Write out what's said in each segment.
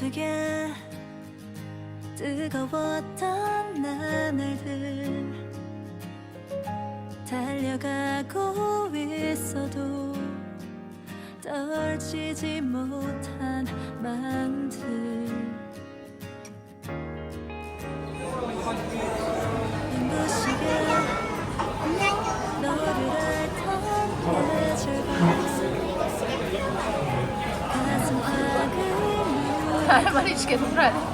아프게 뜨거웠던 나날들 달려가고 있어도 떨치지 못한 만들. 謝りしけどぐらい。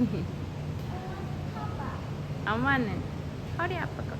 엄마는 허리 아파서.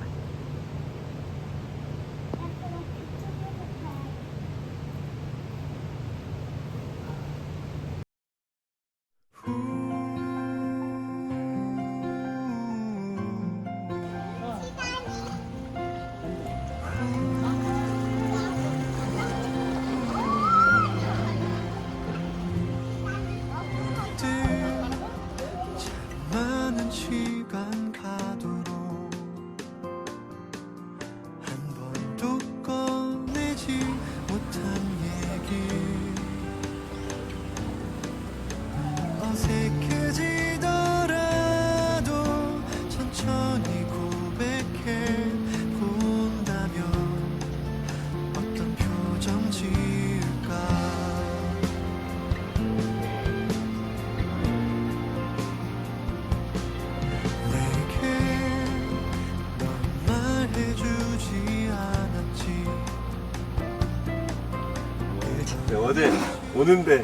오는데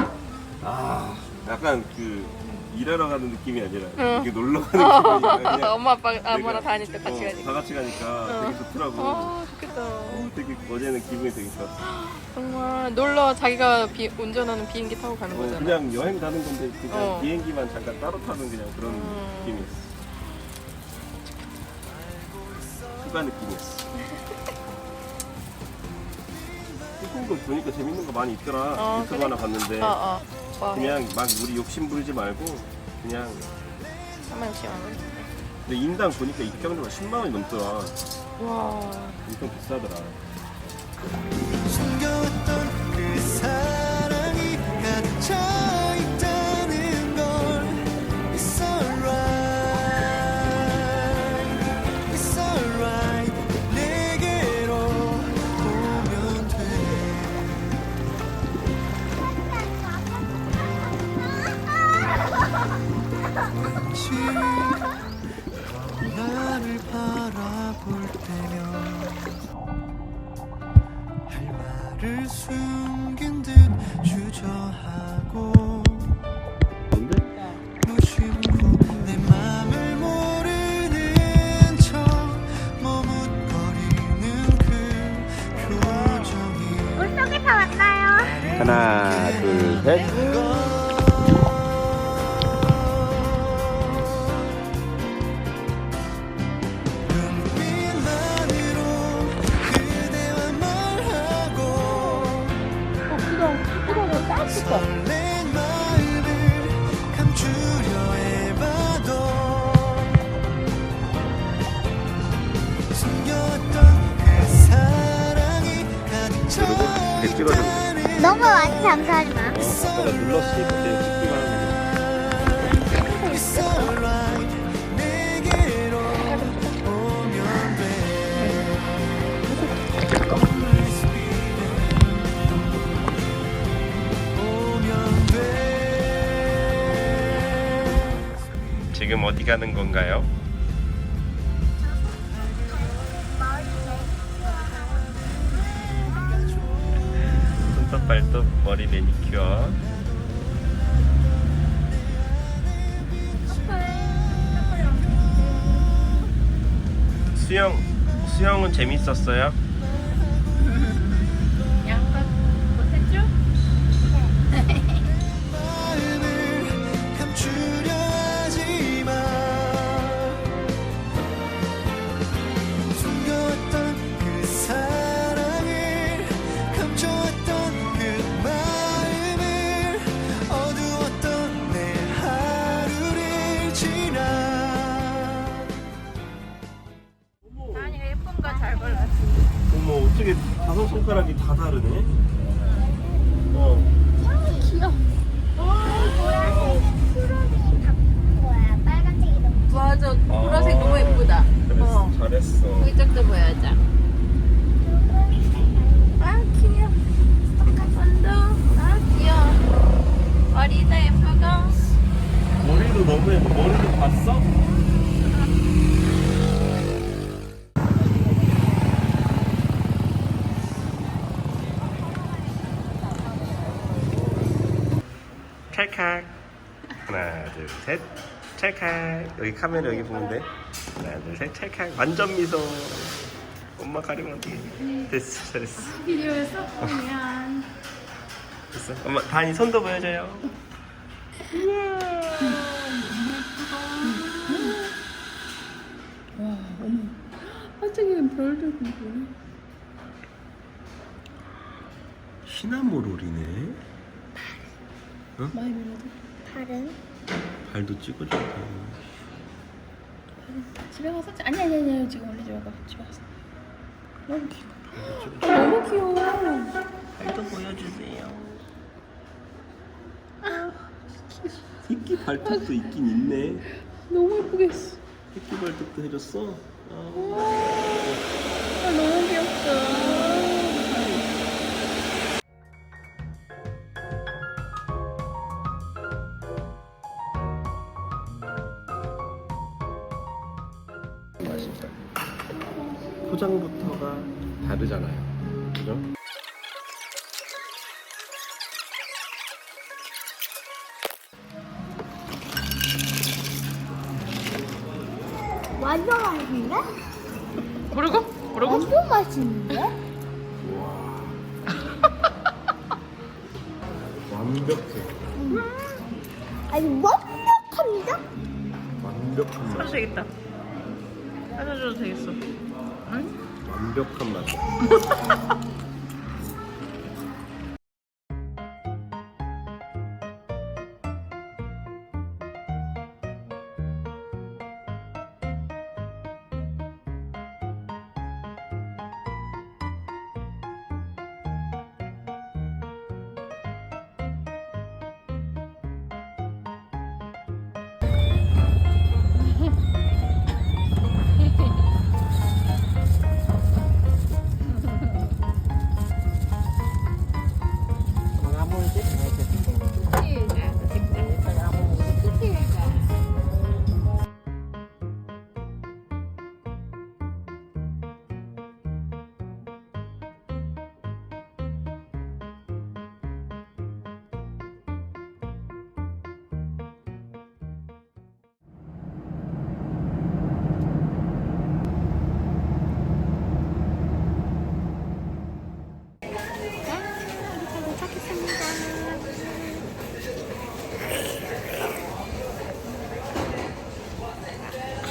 아 약간 그 일하러 가는 느낌이 아니라 응. 이게 놀러 가는 느낌이 그냥 엄마 아빠 다닐 때 같이 어, 가니까. 다 같이 가니까 되게 좋더라고. 아 좋겠다. 어, 되게 어제는 기분이 되게 좋았어. 정말 놀러 자기가 비, 운전하는 비행기 타고 가는 어, 거잖아. 그냥 여행 가는 건데 그냥 어. 비행기만 잠깐 따로 타는 그냥 그런 음. 느낌이었어. 휴가 느낌이었어. 홍콩도 보니까 재밌는 거 많이 있더라. 어, 유튜브 그래? 하나 봤는데 어 어. 와. 그냥 막 우리 욕심 부리지 말고 그냥 3만 10만 원. 근데 인당 보니까 입장료가 10만 원이 넘더라. 와. 엄청 비싸더라. 왠지 나를 바라볼 때면 할 말을 숨긴 듯 주저하고 무심코 내 맘을 모르는 척 머뭇거리는 그 표정이 물속에서 만나요. 하나, 둘, 셋. 그. 있다는 너무 많이 잠수하지 마. 아빠가 눌렀으니까 지금 어디 가는 건가요? 손톱 발톱 머리 매니큐어 수영 수영은 재밌었어요? 어. 잘했어 이쪽도 보여줘. 아 귀여워. 완도. 아 귀여워. 머리도 예쁘고. 머리도 너무 예뻐 머리도 봤어? 찰칵 하나 둘셋 찰칵. 여기 카메라 여기 보면 돼 하나 둘셋 찰칵. 완전 미소. 엄마 가리면 어떡해 됐어 잘했어. 비디오에서 보면. 됐어. 엄마 다니 손도 보여줘요. 반짝이는 별도 보이네. 시나모롤이네. 많이 밀어도. 다른. 발도 찍어줘 집에 가서 찍- 아니 아니 아니 지금 원래 집에 가 집에 가서. 너무 귀여워. 아, 너무 귀여워. 발도 보여주세요 새끼 발톱도 있긴 있네 너무 예쁘게 했어. 새끼 발톱도 해줬어 아. 아 너무 귀엽다. 맛있어요. 포장부터가 다르잖아요. 그죠? 완전 맛있는데? 모르고? 모르고? 완전 맛있는데? 와. 완벽해. 음. 아니 완벽합니다. 완벽합니다. 사주겠다. 사줘도 되겠어. 응? 완벽한 맛.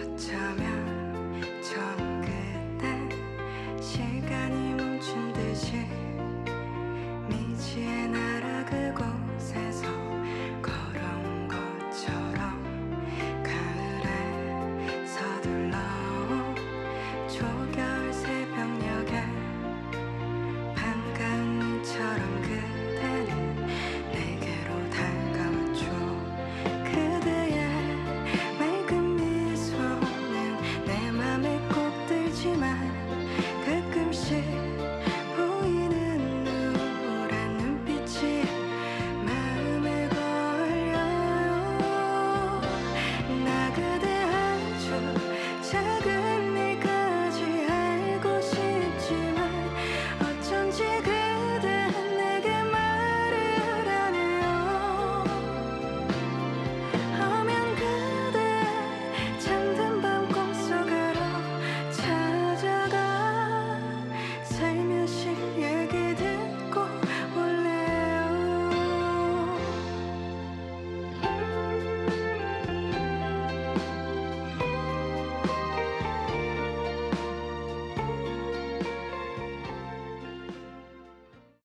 아참해.